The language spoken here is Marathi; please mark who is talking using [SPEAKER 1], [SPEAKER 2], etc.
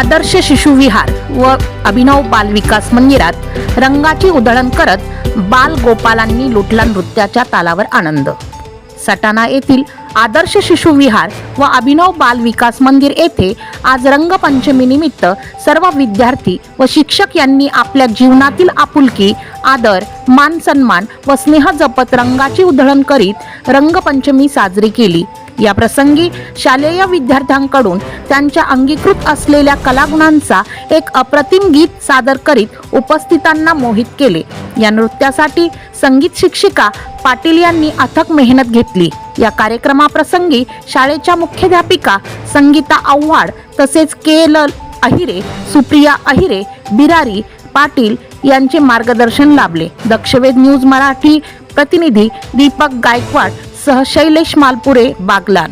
[SPEAKER 1] आदर्श शिशुविहार व अभिनव बाल विकास मंदिरात रंगाची उधळण करत बाल गोपालांनी लुटला नृत्याच्या तालावर आनंद. सटाणा येथील आदर्श शिशु विहार व अभिनव बाल विकास मंदिर येथे आज रंगपंचमीनिमित्त सर्व विद्यार्थी व शिक्षक यांनी आपल्या जीवनातील आपुलकी आदर मान सन्मान व स्नेह जपत रंगाची उधळण करीत रंगपंचमी साजरी केली. या प्रसंगी शालेय विद्यार्थ्यांकडून त्यांच्या अंगीकृत असलेल्या कलागुणांचा एक अप्रतिम गीत सादर करीत उपस्थितांना मोहित केले. या नृत्यासाठी संगीत शिक्षिका पाटील यांनी अथक मेहनत घेतली. या कार्यक्रमाप्रसंगी शाळेच्या मुख्याध्यापिका संगीता आव्हाड तसेच के एल अहिरे सुप्रिया अहिरे बिरारी पाटील यांचे मार्गदर्शन लाभले. दक्षवेद न्यूज मराठी प्रतिनिधी दीपक गायकवाड শৈলেশ মালপুরে বাগলান।